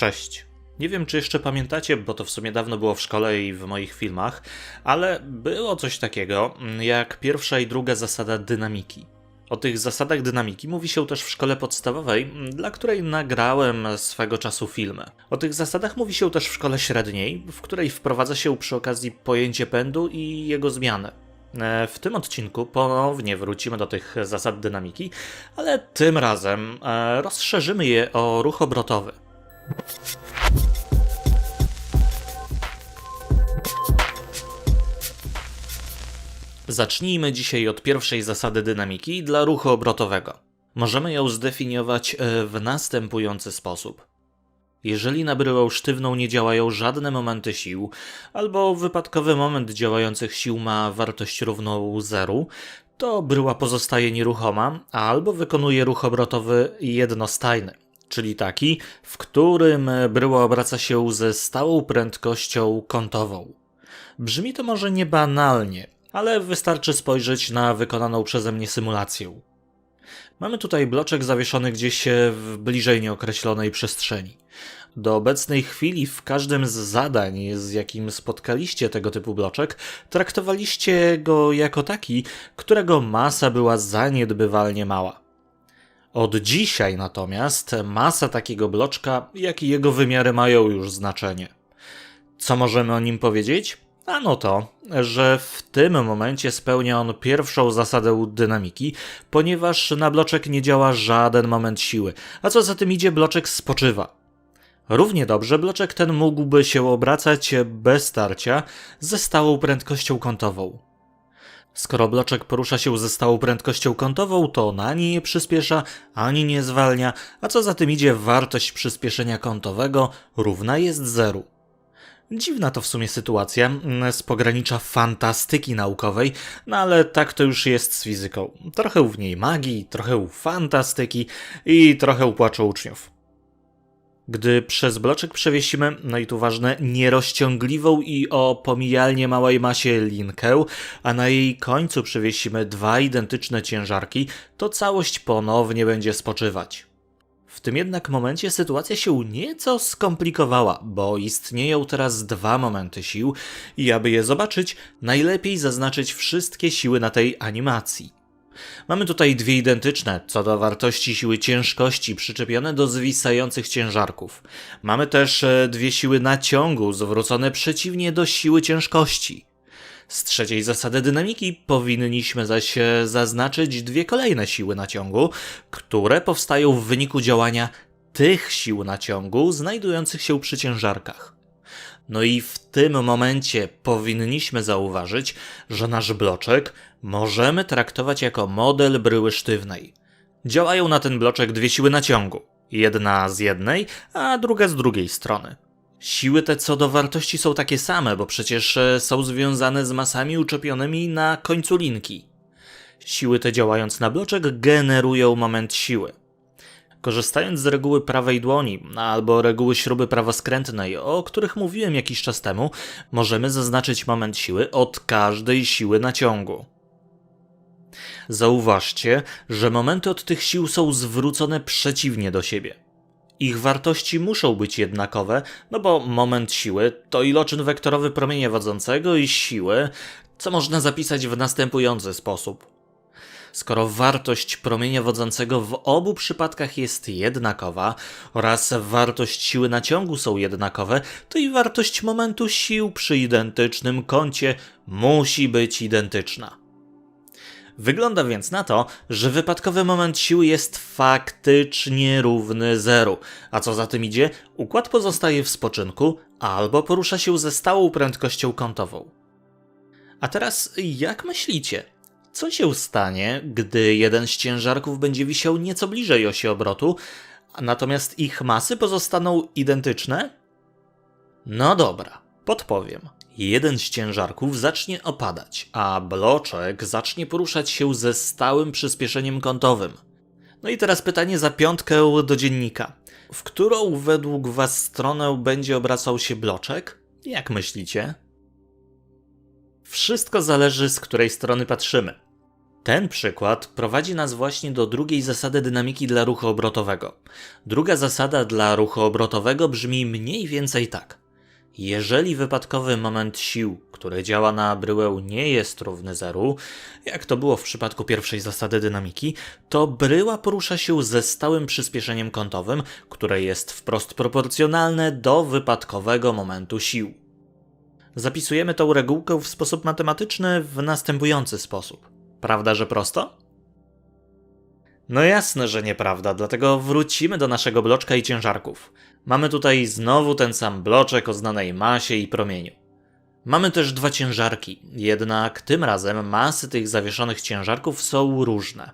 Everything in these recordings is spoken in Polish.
Cześć. Nie wiem, czy jeszcze pamiętacie, bo to w sumie dawno było w szkole i w moich filmach, ale było coś takiego jak pierwsza i druga zasada dynamiki. O tych zasadach dynamiki mówi się też w szkole podstawowej, dla której nagrałem swego czasu filmy. O tych zasadach mówi się też w szkole średniej, w której wprowadza się przy okazji pojęcie pędu i jego zmianę. E, W tym odcinku ponownie wrócimy do tych zasad dynamiki, ale tym razem e, rozszerzymy je o ruch obrotowy. Zacznijmy dzisiaj od pierwszej zasady dynamiki dla ruchu obrotowego. Możemy ją zdefiniować e, w następujący sposób. Jeżeli na bryłę sztywną nie działają żadne momenty sił, albo wypadkowy moment działających sił ma wartość równą zeru, to bryła pozostaje nieruchoma, albo wykonuje ruch obrotowy jednostajny, czyli taki, w którym bryła obraca się ze stałą prędkością kątową. Brzmi to może nie banalnie, ale wystarczy spojrzeć na wykonaną przeze mnie symulację. Mamy tutaj bloczek zawieszony gdzieś w bliżej nieokreślonej przestrzeni. Do obecnej chwili w każdym z zadań, z jakim spotkaliście tego typu bloczek, traktowaliście go jako taki, którego masa była zaniedbywalnie mała. Od dzisiaj natomiast masa takiego bloczka, jak i jego wymiary mają już znaczenie. Co możemy o nim powiedzieć? Ano to, że w tym momencie spełnia on pierwszą zasadę dynamiki, ponieważ na bloczek nie działa żaden moment siły, a co za tym idzie, bloczek spoczywa. Równie dobrze bloczek ten mógłby się obracać bez starcia ze stałą prędkością kątową. Skoro bloczek porusza się ze stałą prędkością kątową, to on ani nie przyspiesza, ani nie zwalnia, a co za tym idzie, wartość przyspieszenia kątowego równa jest zeru. Dziwna to w sumie sytuacja mm, z pogranicza fantastyki naukowej, no ale tak to już jest z fizyką. Trochę w niej magii, trochę fantastyki i trochę płaczu uczniów. Gdy przez bloczek przewiesimy, no i tu ważne, nierozciągliwą i o pomijalnie małej masie linkę, a na jej końcu przewiesimy dwa identyczne ciężarki, to całość ponownie będzie spoczywać. W tym jednak momencie sytuacja się nieco skomplikowała, bo istnieją teraz dwa momenty sił i aby je zobaczyć, najlepiej zaznaczyć wszystkie siły na tej animacji. Mamy tutaj dwie identyczne co do wartości siły ciężkości przyczepione do zwisających ciężarków. Mamy też e, dwie siły naciągu zwrócone przeciwnie do siły ciężkości. Z trzeciej zasady dynamiki powinniśmy zaś e, zaznaczyć dwie kolejne siły naciągu, które powstają w wyniku działania tych sił naciągu znajdujących się przy ciężarkach. No i w tym momencie powinniśmy zauważyć, że nasz bloczek możemy traktować jako model bryły sztywnej. Działają na ten bloczek dwie siły naciągu. Jedna z jednej, a druga z drugiej strony. Siły te co do wartości są takie same, bo przecież e, są związane z masami uczepionymi na końcu linki. Siły te działając na bloczek generują moment siły. Korzystając z reguły prawej dłoni albo reguły śruby prawoskrętnej, o których mówiłem jakiś czas temu, możemy zaznaczyć moment siły od każdej siły naciągu. Zauważcie, że momenty od tych sił są zwrócone przeciwnie do siebie. Ich wartości muszą być jednakowe, no bo moment siły to iloczyn wektorowy promienia wodzącego i siły, co można zapisać w następujący sposób. Skoro wartość promienia wodzącego w obu przypadkach jest jednakowa oraz wartość siły naciągu są jednakowe, to i wartość momentu sił przy identycznym kącie musi być identyczna. Wygląda więc na to, że wypadkowy moment siły jest faktycznie równy zeru, a co za tym idzie, układ pozostaje w spoczynku albo porusza się ze stałą prędkością kątową. A teraz jak myślicie? Co się stanie, gdy jeden z ciężarków będzie wisiał nieco bliżej osi obrotu, natomiast ich masy pozostaną identyczne? No dobra, podpowiem. Jeden z ciężarków zacznie opadać, a bloczek zacznie poruszać się ze stałym przyspieszeniem kątowym. No i teraz pytanie za piątkę do dziennika. W którą według Was stronę będzie obracał się bloczek? Jak myślicie? Wszystko zależy z której strony patrzymy. Ten przykład prowadzi nas właśnie do drugiej zasady dynamiki dla ruchu obrotowego. Druga zasada dla ruchu obrotowego brzmi mniej więcej tak. Jeżeli wypadkowy moment sił, który działa na bryłę, nie jest równy zeru, jak to było w przypadku pierwszej zasady dynamiki, to bryła porusza się ze stałym przyspieszeniem kątowym, które jest wprost proporcjonalne do wypadkowego momentu sił. Zapisujemy tą regułkę w sposób matematyczny w następujący sposób. Prawda, że prosto? No jasne, że nieprawda, dlatego wrócimy do naszego bloczka i ciężarków. Mamy tutaj znowu ten sam bloczek o znanej masie i promieniu. Mamy też dwa ciężarki, jednak tym razem masy tych zawieszonych ciężarków są różne.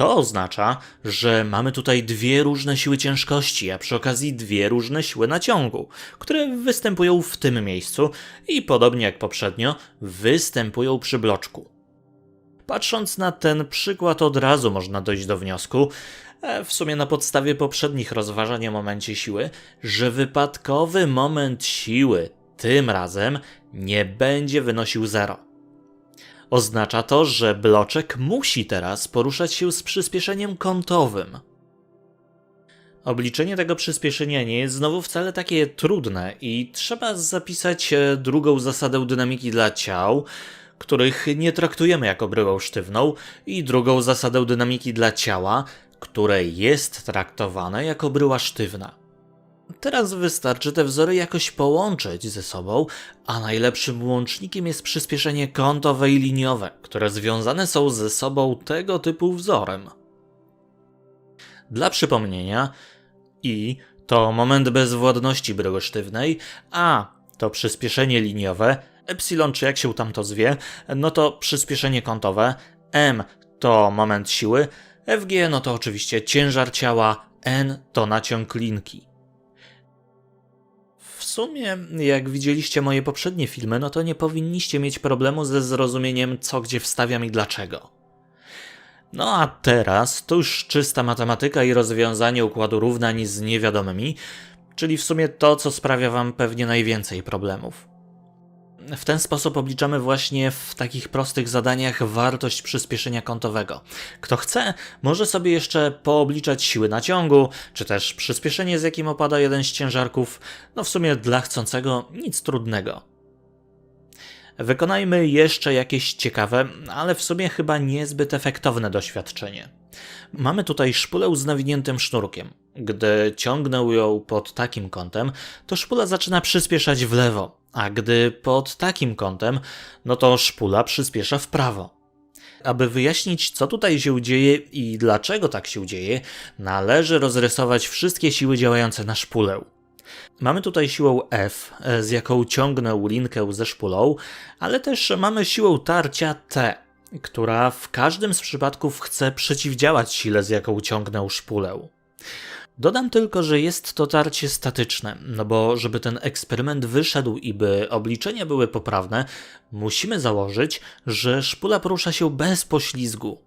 To oznacza, że mamy tutaj dwie różne siły ciężkości, a przy okazji dwie różne siły naciągu, które występują w tym miejscu i podobnie jak poprzednio, występują przy bloczku. Patrząc na ten przykład, od razu można dojść do wniosku, e, w sumie na podstawie poprzednich rozważań o momencie siły, że wypadkowy moment siły tym razem nie będzie wynosił zero. Oznacza to, że bloczek musi teraz poruszać się z przyspieszeniem kątowym. Obliczenie tego przyspieszenia nie jest znowu wcale takie trudne i trzeba zapisać e, drugą zasadę dynamiki dla ciał, których nie traktujemy jako bryłę sztywną, i drugą zasadę dynamiki dla ciała, które jest traktowane jako bryła sztywna. Teraz wystarczy te wzory jakoś połączyć ze sobą, a najlepszym łącznikiem jest przyspieszenie kątowe i liniowe, które związane są ze sobą tego typu wzorem. Dla przypomnienia, i to moment bezwładności bryły sztywnej, a to przyspieszenie liniowe, epsilon czy jak się tam to zwie, no to przyspieszenie kątowe, m to moment siły, fg no to oczywiście ciężar ciała, n to naciąg linki. Sumie, jak widzieliście moje poprzednie filmy, no to nie powinniście mieć problemu ze zrozumieniem, co gdzie wstawiam i dlaczego. No a teraz to już czysta matematyka i rozwiązanie układu równań z niewiadomymi, czyli w sumie to, co sprawia Wam pewnie najwięcej problemów. W ten sposób obliczamy właśnie w takich prostych zadaniach wartość przyspieszenia kątowego. Kto chce, może sobie jeszcze poobliczać siły naciągu, czy też przyspieszenie, z jakim opada jeden z ciężarków. No w sumie dla chcącego nic trudnego. Wykonajmy jeszcze jakieś ciekawe, ale w sumie chyba niezbyt efektowne doświadczenie. Mamy tutaj szpulę z nawiniętym sznurkiem. Gdy ciągnę ją pod takim kątem, to szpula zaczyna przyspieszać w lewo, a gdy pod takim kątem, no to szpula przyspiesza w prawo. Aby wyjaśnić, co tutaj się dzieje i dlaczego tak się dzieje, należy rozrysować wszystkie siły działające na szpulę. Mamy tutaj siłę F, z jaką ciągnę linkę ze szpulą, ale też mamy siłę tarcia T, która w każdym z przypadków chce przeciwdziałać sile, z jaką ciągnę szpulę. Dodam tylko, że jest to tarcie statyczne, no bo żeby ten eksperyment wyszedł i by obliczenia były poprawne, musimy założyć, że szpula porusza się bez poślizgu.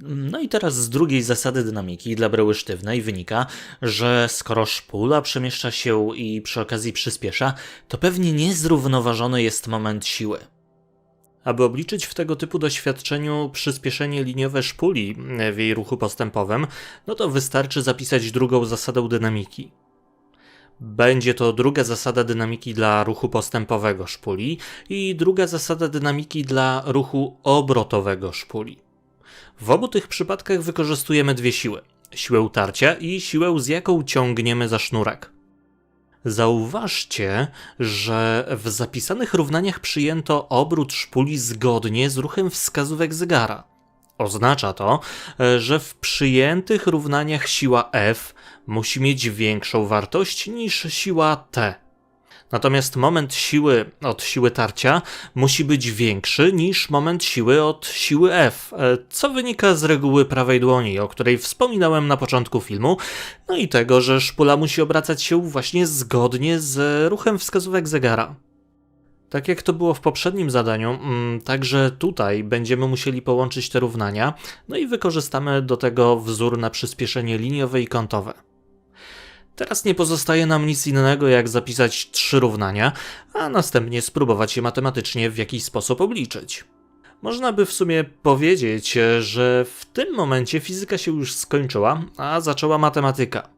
No i teraz z drugiej zasady dynamiki dla bryły sztywnej wynika, że skoro szpula przemieszcza się i przy okazji przyspiesza, to pewnie niezrównoważony jest moment siły. Aby obliczyć w tego typu doświadczeniu przyspieszenie liniowe szpuli w jej ruchu postępowym, no to wystarczy zapisać drugą zasadę dynamiki. Będzie to druga zasada dynamiki dla ruchu postępowego szpuli i druga zasada dynamiki dla ruchu obrotowego szpuli. W obu tych przypadkach wykorzystujemy dwie siły: siłę utarcia i siłę, z jaką ciągniemy za sznurek. Zauważcie, że w zapisanych równaniach przyjęto obrót szpuli zgodnie z ruchem wskazówek zegara. Oznacza to, że w przyjętych równaniach siła F musi mieć większą wartość niż siła T. Natomiast moment siły od siły tarcia musi być większy niż moment siły od siły F, e, co wynika z reguły prawej dłoni, o której wspominałem na początku filmu, no i tego, że szpula musi obracać się właśnie zgodnie z ruchem wskazówek zegara. Tak jak to było w poprzednim zadaniu, mm, także tutaj będziemy musieli połączyć te równania, no i wykorzystamy do tego wzór na przyspieszenie liniowe i kątowe. Teraz nie pozostaje nam nic innego, jak zapisać trzy równania, a następnie spróbować je matematycznie w jakiś sposób obliczyć. Można by w sumie powiedzieć, że w tym momencie fizyka się już skończyła, a zaczęła matematyka.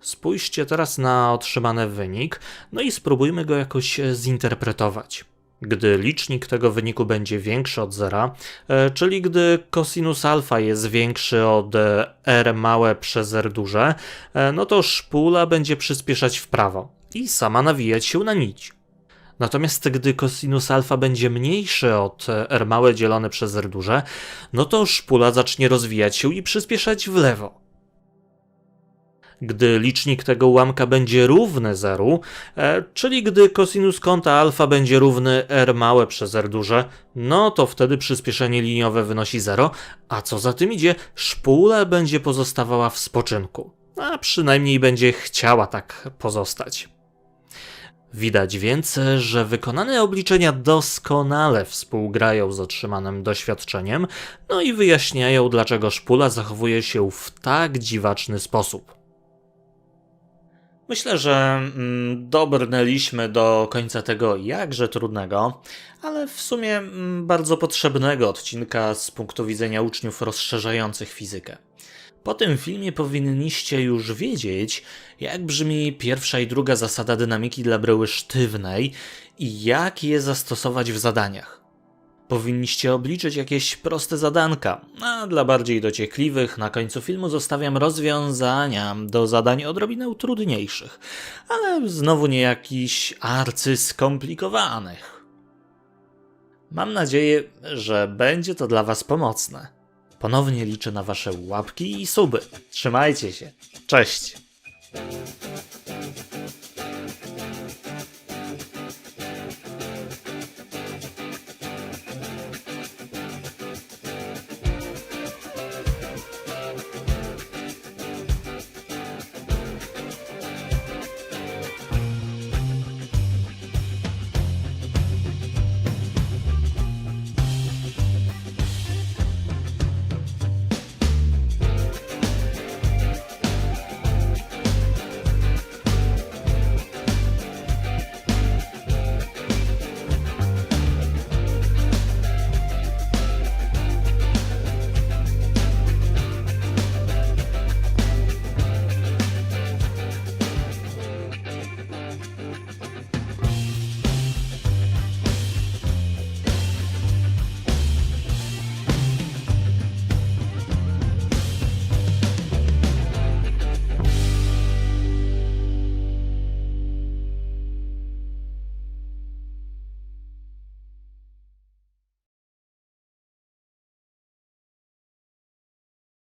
Spójrzcie teraz na otrzymany wynik, no i spróbujmy go jakoś zinterpretować. Gdy licznik tego wyniku będzie większy od zera, e, czyli gdy cosinus alfa jest większy od e, r małe przez r duże, e, no to szpula będzie przyspieszać w prawo i sama nawijać się na nić. Natomiast gdy cosinus alfa będzie mniejszy od r małe dzielone przez r duże, no to szpula zacznie rozwijać się i przyspieszać w lewo. Gdy licznik tego ułamka będzie równy zeru, e, czyli gdy cosinus kąta alfa będzie równy r małe przez r duże, no to wtedy przyspieszenie liniowe wynosi 0, a co za tym idzie, szpula będzie pozostawała w spoczynku, a przynajmniej będzie chciała tak pozostać. Widać więc, że wykonane obliczenia doskonale współgrają z otrzymanym doświadczeniem, no i wyjaśniają, dlaczego szpula zachowuje się w tak dziwaczny sposób. Myślę, że mm, dobrnęliśmy do końca tego jakże trudnego, ale w sumie mm, bardzo potrzebnego odcinka z punktu widzenia uczniów rozszerzających fizykę. Po tym filmie powinniście już wiedzieć, jak brzmi pierwsza i druga zasada dynamiki dla bryły sztywnej i jak je zastosować w zadaniach. Powinniście obliczyć jakieś proste zadanka, a dla bardziej dociekliwych na końcu filmu zostawiam rozwiązania do zadań odrobinę trudniejszych, ale znowu nie jakichś arcyskomplikowanych. Mam nadzieję, że będzie to dla Was pomocne. Ponownie liczę na Wasze łapki i suby. Trzymajcie się. Cześć!